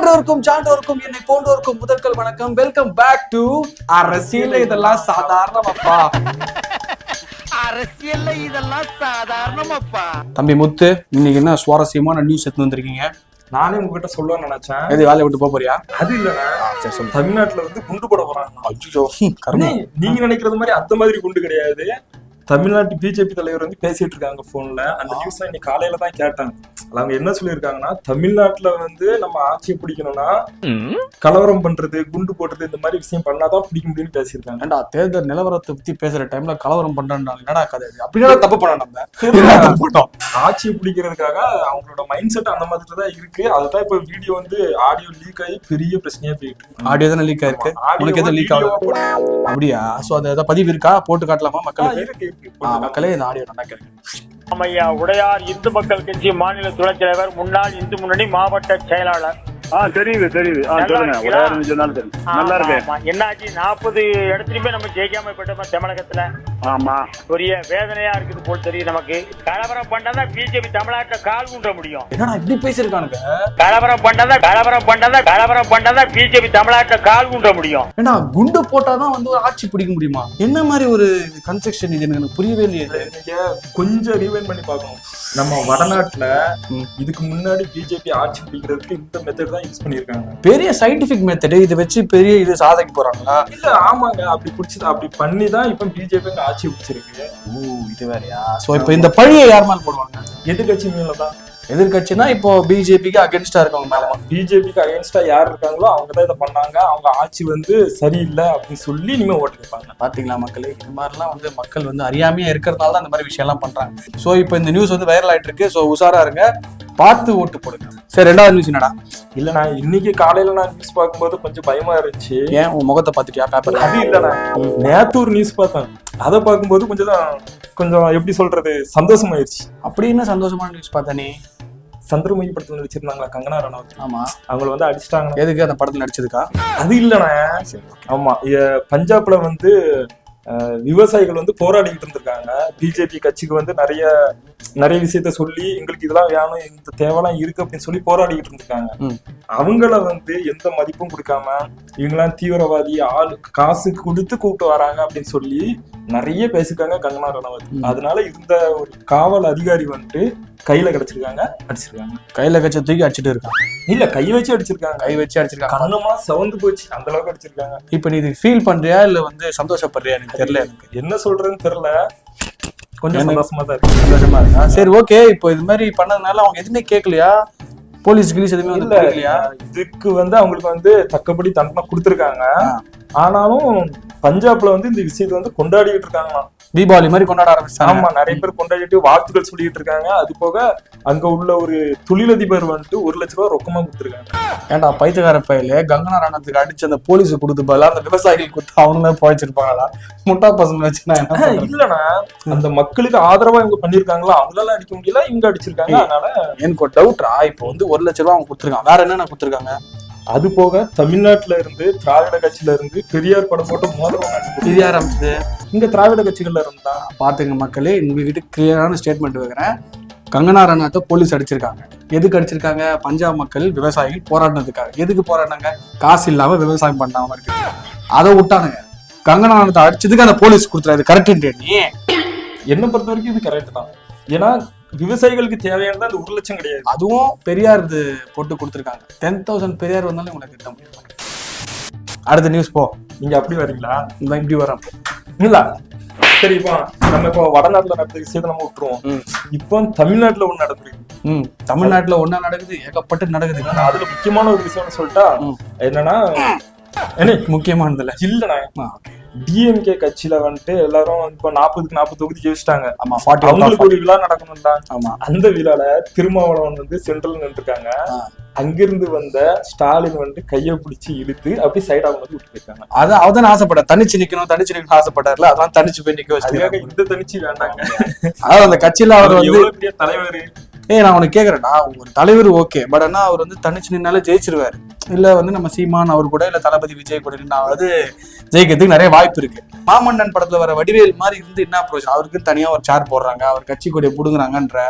சான்றோருக்கும் சான்றோருக்கும் என்னை போன்றோருக்கும் முதற்கல் வணக்கம். Welcome back to அரசியல் இதெல்லாம் சாதாரணமாப்பா. அரசியல்ல இதெல்லாம் சாதாரணமாப்பா. தம்பி முத்து இன்னைக்கு என்ன சுவாரஸ்யமான நியூஸ் எடுத்து வந்திருக்கீங்க? நானே உங்ககிட்ட சொல்லணும்னு நினைச்சேன். எது வேலையை விட்டு போறியா? அது இல்லண்ணா. சரி சொல்லு. தமிழ்நாட்டுல வந்து குண்டு போட போறாங்க. நீங்க நினைக்கிறது மாதிரி அந்த மாதிரி குண்டு கிடையாது. தமிழ்நாட்டு பிஜேபி தலைவர் வந்து பேசிட்டு இருக்காங்க போன்ல அந்த நியூஸ் இன்னைக்கு காலையில தான் கேட்டாங்க. அவங்க என்ன சொல்லியிருக்காங்கன்னா தமிழ்நாட்டுல வந்து நம்ம ஆட்சியை பிடிக்கணும்னா கலவரம் பண்றது குண்டு போடுறது இந்த மாதிரி விஷயம் பண்ணாதான் பிடிக்க முடியும்னு பேசியிருக்காங்க. ஏன்டா தேர்தல் நிலவரத்தை பத்தி பேசுற டைம்ல கலவரம் பண்றாங்க என்னடா கதை இது? அப்படின்னா தப்பு பண்ண நம்ம. ஆட்சியை பிடிக்கிறதுக்காக அவங்களோட மைண்ட் செட் அந்த மாதிரி தான் இருக்கு. அதுதான் இப்ப வீடியோ வந்து ஆடியோ லீக் ஆகி பெரிய பிரச்சனையா போயிட்டு இருக்கு. ஆடியோ தானே லீக் ஆயிருக்கு? உனக்கு எதுவும் லீக் ஆகுது. அப்படியா? சோ அந்த ஏதாவது பதிவு இருக்கா? போட்டு காட்டலாமா மக்களுக்கு? மக்களே இந்த ஆடியோ நல்லா கேட்குறேன் ஐயா உடையார் இந்து மக்கள் கட்சி மாநில துணைத் தலைவர் முன்னாள் இந்து முன்னணி மாவட்ட செயலாளர். தெரியுது தெரியுது. நல்லா. என்னாச்சு? நாற்பது இடத்துலயுமே நம்ம ஜெயிக்காம போயிட்டோமா தமிழகத்துல? ஆமா. பெரிய வேதனையா இருக்குது போல் தெரியும் நமக்கு. கலவரம் பண்ணாதான் பிஜேபி தமிழ்நாட்டுல கால் ஊன்ற முடியும். என்னடா இப்படி பேசியிருக்கானுங்க? கலவரம் பண்ணாதான் கலவரம் பண்ணாதான் கலவரம் பண்ணாதான் பிஜேபி தமிழ்நாட்டுல கால் ஊன்ற முடியும். ஏண்டா குண்டு போட்டாதான் வந்து ஒரு ஆட்சி பிடிக்க முடியுமா? என்ன மாதிரி ஒரு கன்ஸ்ட்ரக்ஷன் இது? எனக்கு புரியவே இல்லையே. கொஞ்சம் ரீவைன் பண்ணி பார்க்கணும். நம்ம வடநாட்டுல. இதுக்கு முன்னாடி பிஜேபி ஆட்சி பிடிக்கிறதுக்கு இந்த மெத்தட் தான் யூஸ் பண்ணிருக்காங்க பெரிய சயின்டிபிக் மெத்தடு இதை வச்சு பெரிய இது சாதிக்க போறாங்களா? இல்ல ஆமாங்க. அப்படி பிடிச்சது அப்படி பண்ணி தான் இப்ப பிஜேபி ஆட்சி பிடிச்சிருக்கு ஓ இது வேறயா? சோ இப்போ இந்த பழியை யார் மேல போடுவாங்க? எதிர்கட்சி மேல தான். எதிர்கட்சினா இப்போ பிஜேபிக்கு அகேன்ஸ்டா இருக்கவங்க மேல. பிஜேபிக்கு அகேன்ஸ்டா யார் இருக்காங்களோ அவங்க தான் இதை பண்ணாங்க. அவங்க ஆட்சி வந்து சரியில்லை அப்படின்னு சொல்லி இனிமே ஓட்டு கேட்பாங்க. பாத்தீங்களா மக்களே? இது மாதிரிலாம் வந்து மக்கள் வந்து அறியாமையா இருக்கிறதுனால தான் இந்த மாதிரி விஷயம் எல்லாம் பண்றாங்க. சோ இப்போ இந்த நியூஸ் வந்து வைரல் ஆயிட்டு இருக்கு சோ உஷாரா இருங்க. பார்த்து ஓட்டு போடுங்க. சரி ரெண்டாவது நியூஸ் என்னடா? இல்ல நான் இன்னைக்கு காலையில நான் நியூஸ் பார்க்கும்போது கொஞ்சம் பயமா இருந்துச்சு. ஏன்? உன் முகத்தை பாத்துட்டியா பேப்பர்ல அது இல்லண்ணா நேத்து ஒரு நியூஸ் பார்த்தேன். அதை பார்க்கும்போது கொஞ்சம் தான் கொஞ்சம் எப்படி சொல்றது சந்தோஷமாயிருச்சு. அப்படி என்ன சந்தோஷமான நியூஸ் பார்த்த நீ? சந்திரமுகி படத்துல நடிச்சிருந்தாங்களா கங்கனா ரனாவத்? ஆமா. அவங்கள வந்து அடிச்சிட்டாங்க எதுக்கு அந்த படத்துல நடிச்சதுக்கா? அது இல்லண்ணே. ஆமா பஞ்சாப்ல வந்து விவசாயிகள் வந்து போராடிக்கிட்டு இருந்திருக்காங்க. பிஜேபி கட்சிக்கு வந்து நிறைய நிறைய விஷயத்த சொல்லி எங்களுக்கு இதெல்லாம் வேணும் இந்த தேவைலாம் இருக்கு அப்படின்னு சொல்லி போராடிக்கிட்டு இருந்திருக்காங்க. அவங்கள வந்து எந்த மதிப்பும் கொடுக்காம இவங்கெல்லாம் தீவிரவாதி ஆள் காசு கொடுத்து கூப்பிட்டு வராங்க அப்படின்னு சொல்லி நிறைய பேசிருக்காங்க கங்கனா ரணவத். அதனால இருந்த ஒரு காவல் அதிகாரி வந்துட்டு கையில கிடைச்சிருக்காங்க அடிச்சிருக்காங்க. கையில கச்ச தூக்கி அடிச்சிட்டு இருக்கான். இல்ல கை வச்சு அடிச்சிருக்காங்க. கை வச்சு அடிச்சிருக்கான். கண்ணமெல்லாம் செவந்து போச்சு அந்த அளவுக்கு அடிச்சிருக்காங்க. இப்போ நீ இது ஃபீல் பண்றியா இல்ல வந்து சந்தோஷப்படுறியா எனக்கு தெரியல எனக்கு. என்ன சொல்றதுன்னு தெரியல. கொஞ்சம் சந்தோஷமா தான் இருக்கு. சந்தோஷமா இருக்கா. சரி ஓகே. இப்போ இது மாதிரி பண்ணதுனால அவங்க எதுவுமே கேட்கலையா? போலீஸ் கிலீஸ் எதுவுமே வந்து இல்ல கேட்கலையா இதுக்கு வந்து அவங்களுக்கு வந்து தக்கபடி தண்டனை கொடுத்துருக்காங்க. ஆனாலும் பஞ்சாப்ல வந்து இந்த விஷயத்தை வந்து கொண்டாடிட்டு இருக்காங்களாம். தீபாவளி மாதிரி கொண்டாட ஆரம்பிச்சாங்க ஆமா நிறைய பேர் கொண்டாடிட்டு வாழ்த்துக்கள் சொல்லிட்டு இருக்காங்க. அது போக அங்க உள்ள ஒரு தொழிலதிபர் வந்துட்டு ஒரு லட்ச ரூபாய் ரொக்கமா கொடுத்துருக்காங்க. ஏன்டா பைத்தியக்கார பையில? கங்கனா ராணத்துக்கு அடிச்சு அந்த போலீஸ் கொடுத்து பதிலா அந்த விவசாயிகள் கொடுத்து அவனுமே போயிச்சிருப்பாங்களா முட்டா பசங்க வச்சு நான் என்ன பண்றது? இல்லனா அந்த மக்களுக்கு ஆதரவா இவங்க பண்ணிருக்காங்களா? அவங்களால அடிக்க முடியல இவங்க அடிச்சிருக்காங்க. அதனால எனக்கு ஒரு டவுட்ரா இப்போ வந்து ஒரு லட்ச ரூபா அவங்க கொடுத்துருக்காங்க. வேற என்னென்ன கொடுத்துருக்காங்க? அது போக தமிழ்நாட்டுல இருந்து திராவிட கட்சியில இருந்து பெரியார் படம் போட்டு மோதிரம் இது ஆரம்பிச்சது இங்க திராவிட கட்சிகள்ல இருந்தா? பாத்துங்க மக்களே உங்ககிட்ட கிளியரான ஸ்டேட்மெண்ட் வைக்கிறேன். கங்கனா ரனாத்தை போலீஸ் அடிச்சிருக்காங்க. எதுக்கு அடிச்சிருக்காங்க? பஞ்சாப் மக்கள் விவசாயிகள் போராடினதுக்காக. எதுக்கு போராடினாங்க? காசு இல்லாம விவசாயம் பண்ணாம இருக்கு. அதை விட்டானுங்க. கங்கனா ரனாத்தை அடிச்சதுக்கு அந்த போலீஸ் கொடுத்துறாரு கரெக்ட் என்ன பொறுத்த வரைக்கும் இது கரெக்ட் தான். ஏன்னா விவசாயிகளுக்கு தேவையானது அந்த ஒரு லட்சம் கிடையாது. அதுவும் பெரியார் இது போட்டு கொடுத்துருக்காங்க. டென் தௌசண்ட் பெரியார் வந்தாலும் உங்களுக்கு கிட்ட முடியும். அடுத்த நியூஸ் போ. நீங்க அப்படி வரீங்களா? இந்த இப்படி வரோம் இல்ல. சரி இப்போ நம்ம இப்போ வடநாட்டுல நடந்த விஷயத்தை நம்ம விட்டுருவோம். இப்போ தமிழ்நாட்டுல ஒண்ணு நடந்திருக்கு. ம். தமிழ்நாட்டுல ஒண்ணா நடக்குது ஏகப்பட்டு நடக்குது. ஆனா அதுல முக்கியமான ஒரு விஷயம்னு சொல்லிட்டா. என்னன்னா என்ன முக்கியமானதுல. இல்லண்ணா. டிஎம்கே கட்சியில வந்துட்டு எல்லாரும் இப்போ நாற்பதுக்கு நாற்பது தொகுதி ஜெயிச்சிட்டாங்க. ஆமா ஃபார்ட்டி அவங்களுக்கு ஒரு விழா நடக்கணும்டா ஆமா. அந்த விழால திருமாவளவன் வந்து சென்ட்ரல் நின்றுருக்காங்க. அங்கிருந்து வந்த ஸ்டாலின் வந்து கையை பிடிச்சி இழுத்து அப்படி சைடு வந்து விட்டு போயிருக்காங்க. அது அவதான் ஆசைப்பட்ட தனிச்சு நிக்கணும் தனிச்சு நிக்கணும் ஆசைப்பட்டார்ல அதான் தனிச்சு போய் நிக்க வச்சு இந்த தனிச்சு வேண்டாங்க. அதாவது அந்த கட்சியில அவர் வந்து தலைவர். ஏய் நான் உனக்கு கேக்குறேன்டா ஒரு தலைவர் ஓகே பட் ஆனா அவர் வந்து தனிச்சு நின்னாலே ஜெயிச்சிருவாரு. இல்ல வந்து நம்ம சீமான் அவர் கூட இல்ல தளபதி விஜய் கூட நின்னாவது ஜெயிக்கிறதுக்கு நிறைய வாய்ப்பு இருக்கு. மாமன்னன் படத்துல வர வடிவேல் மாதிரி இருந்து என்ன பிரயோஜனம் அவருக்கு தனியா ஒரு சேர் போடுறாங்க அவர் கட்சி கொடியை புடுங்குறாங்கன்ற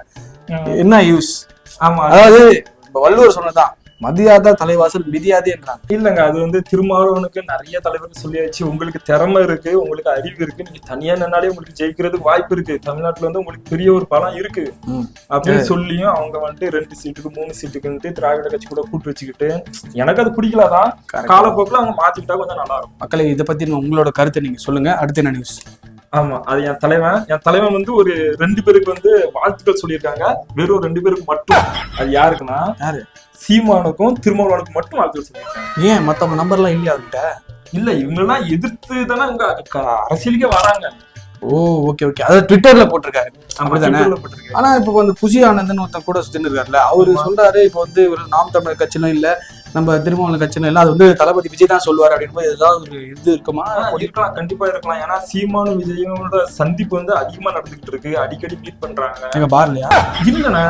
என்ன யூஸ் ஆமா. அதாவது இப்ப வள்ளுவர் சொன்னதான் மதியாதா தலைவாசல் மிதியாதேன்றாங்க இல்லங்க அது வந்து திருமாவளவனுக்கு நிறைய தலைவர்கள் சொல்லியாச்சு. உங்களுக்கு திறமை இருக்கு உங்களுக்கு அறிவு இருக்கு. நீங்க தனியா நின்னாலே உங்களுக்கு ஜெயிக்கிறதுக்கு வாய்ப்பு இருக்கு. தமிழ்நாட்டுல வந்து உங்களுக்கு பெரிய ஒரு பலம் இருக்கு. அப்படின்னு சொல்லியும் அவங்க வந்துட்டு ரெண்டு சீட்டுக்கு மூணு சீட்டுக்குன்ட்டு திராவிட கட்சி கூட கூட்டு வச்சுக்கிட்டு எனக்கு அது பிடிக்கலதான். காலப்போக்குல அவங்க மாத்திக்கிட்டா கொஞ்சம் நல்லா இருக்கும். மக்களை இதை பத்தி உங்களோட கருத்தை நீங்க சொல்லுங்க. அடுத்து என்ன நியூஸ் ஆமா அது என் தலைவன். என் தலைவன் வந்து ஒரு ரெண்டு பேருக்கு வந்து வாழ்த்துக்கள் சொல்லியிருக்காங்க. வெறும் ரெண்டு பேருக்கு மட்டும். அது யாருக்குன்னா யாரு? சீமானுக்கும் திருமாவளவனுக்கும் மட்டும் வாழ்த்துக்கள் சொல்லியிருக்காங்க. ஏன்? மத்தவங்க நம்பர்லாம் இல்லையா அவர்கிட்ட? இல்ல இவங்க எல்லாம் எதிர்த்து தானே இங்க க- அரசியலுக்கே வராங்க. ஓ ஓகே ஓகே அதாவது ட்விட்டர்ல போட்டிருக்காரு. அப்படிதானே? ஆனா இப்போ வந்து புஷி ஆனந்தன் ஒருத்தன் கூட சுத்தின்னு இருக்காருல்ல அவரு சொல்றாரு இப்போ வந்து ஒரு நாம் தமிழர் கட்சியிலும் இல்ல. நம்ம திருமாவளவன் கட்சியிலும் இல்ல அது வந்து தளபதி விஜய் தான் சொல்லுவாரு அப்படின்னு ஏதாவது ஒரு இது இருக்குமா? இருக்கலாம் கண்டிப்பா இருக்கலாம். ஏன்னா சீமானு விஜயோட சந்திப்பு வந்து அதிகமா நடந்துகிட்டு இருக்கு. அடிக்கடி மீட் பண்றாங்க. எங்க பார்லையா இல்லண்ணா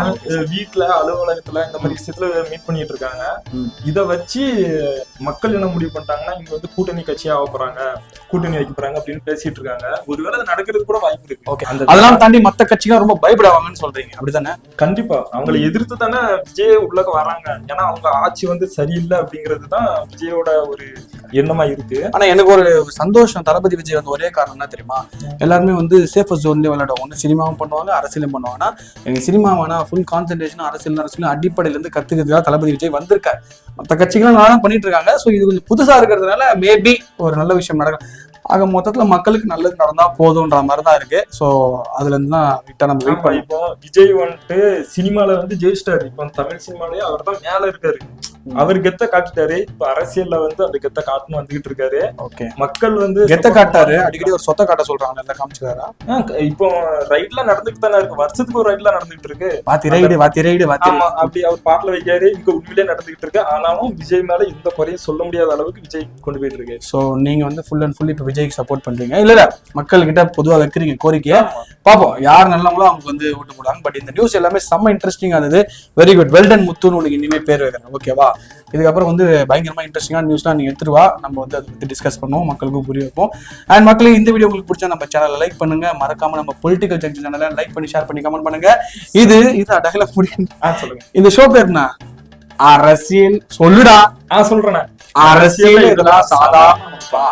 வீட்ல அலுவலகத்துல இந்த மாதிரி விஷயத்துல மீட் பண்ணிட்டு இருக்காங்க. இத வச்சு மக்கள் என்ன முடிவு பண்ணிட்டாங்கன்னா இங்க வந்து கூட்டணி கட்சியா ஆக போறாங்க. கூட்டணி வைக்க போறாங்க அப்படின்னு பேசிட்டு இருக்காங்க. ஒருவேளை அது நடக்கிறது கூட வாய்ப்பு இருக்கு. ஓகே அதெல்லாம் தாண்டி மத்த கட்சிகள் ரொம்ப பயப்படுவாங்கன்னு சொல்றீங்க. அப்படிதானே? கண்டிப்பா. அவங்களை எதிர்த்து தானே விஜய் உள்ளக வராங்க. ஏன்னா அவங்க ஆட்சி வந்து சரியில்லை அப்படிங்கிறது தான் விஜயோட ஒரு எண்ணமா இருக்கு. ஆனா எனக்கு ஒரு சந்தோஷம். தளபதி விஜய் வந்து ஒரே காரணம் என்ன தெரியுமா? எல்லாருமே வந்து சேஃபர் ஜோன்லயே விளையாடுவாங்க. ஒன்று சினிமாவும் பண்ணுவாங்க அரசியலும் பண்ணுவாங்கன்னா எங்க சினிமா வேணா ஃபுல் கான்சென்ட்ரேஷன் அரசியல் அரசியலும் அடிப்படையில இருந்து கத்துக்கிறதுக்காக தளபதி விஜய் வந்திருக்காரு. மற்ற கட்சிகளும் நல்லா தான் பண்ணிட்டு இருக்காங்க. ஸோ இது கொஞ்சம் புதுசா இருக்கிறதுனால மேபி ஒரு நல்ல விஷயம் நடக்கும். ஆக மொத்தத்துல மக்களுக்கு நல்லது நடந்தா போதும்ன்ற மாதிரி தான் இருக்கு. ஸோ அதுல இருந்து தான் விட்டா நம்ம வெயிட் இப்போ விஜய் வந்துட்டு சினிமால வந்து ஜெயிச்சிட்டாரு. இப்போ தமிழ் சினிமாலயே அவர் தான் மேல இருக்காரு. அவர் கெத்த காட்டிட்டாரு. இப்ப அரசியல்ல வந்து அந்த கெத்த காட்டணும் வந்துகிட்டு இருக்காரு. ஓகே. மக்கள் வந்து எத்த காட்டாரு. அடிக்கடி ஒரு சொத்த காட்ட சொல்றாங்க எல்லாம் காமிச்சுக்காரா? இப்போ ரைட்ல நடந்துட்டு தானே இருக்கு. வருஷத்துக்கு ஒரு ரைட்ல நடந்துகிட்டு இருக்கு. வாத்தி ரைடு வாத்தி ரைடு வாத்தி ஆமா அப்படி அவர் பாட்டுல வைக்காரு. இங்க உண்மையிலே நடந்துகிட்டு இருக்கு. ஆனாலும் விஜய் மேல எந்த குறையும் சொல்ல முடியாத அளவுக்கு விஜய் கொண்டு போயிட்டு இருக்கு. ஸோ நீங்க வந்து ஃபுல் அண்ட் ஃபுல் இப்போ விஜய்க்கு சப்போர்ட் பண்றீங்க. இல்ல இல்ல மக்கள் கிட்ட பொதுவா வைக்கிறீங்க கோரிக்கையை. பார்ப்போம் யார் நல்லவங்களோ அவங்க வந்து ஓட்டு போடுவாங்க. பட் இந்த நியூஸ் எல்லாமே செம்ம இன்ட்ரெஸ்டிங்கா இருந்தது. வெரி குட் வெல்டன் முத்துன்னு உனக்கு இனிமே பேர் வைக்கிறேன். ஓகேவா இதுக்கப்புறம் வந்து பயங்கரமா இன்ட்ரெஸ்டிங்கான நியூஸ்லாம் நீங்க எடுத்துட்டு வா. நம்ம வந்து அதை பத்தி டிஸ்கஸ் பண்ணுவோம். மக்களுக்கும் புரிய வைப்போம். அண்ட் மக்களே இந்த வீடியோ உங்களுக்கு பிடிச்சா நம்ம சேனலை லைக் பண்ணுங்க. மறக்காம நம்ம பொலிட்டிக்கல் ஜங்ஷன் சேனலை லைக் பண்ணி ஷேர் பண்ணி கமெண்ட் பண்ணுங்க. இது இது அடகல முடியும். சொல்லுங்க. இந்த ஷோ பேர் என்ன? அரசியல் சொல்லுடா. ஆ சொல்றேன் அரசியல் இதெல்லாம் சாதாரணப்பா.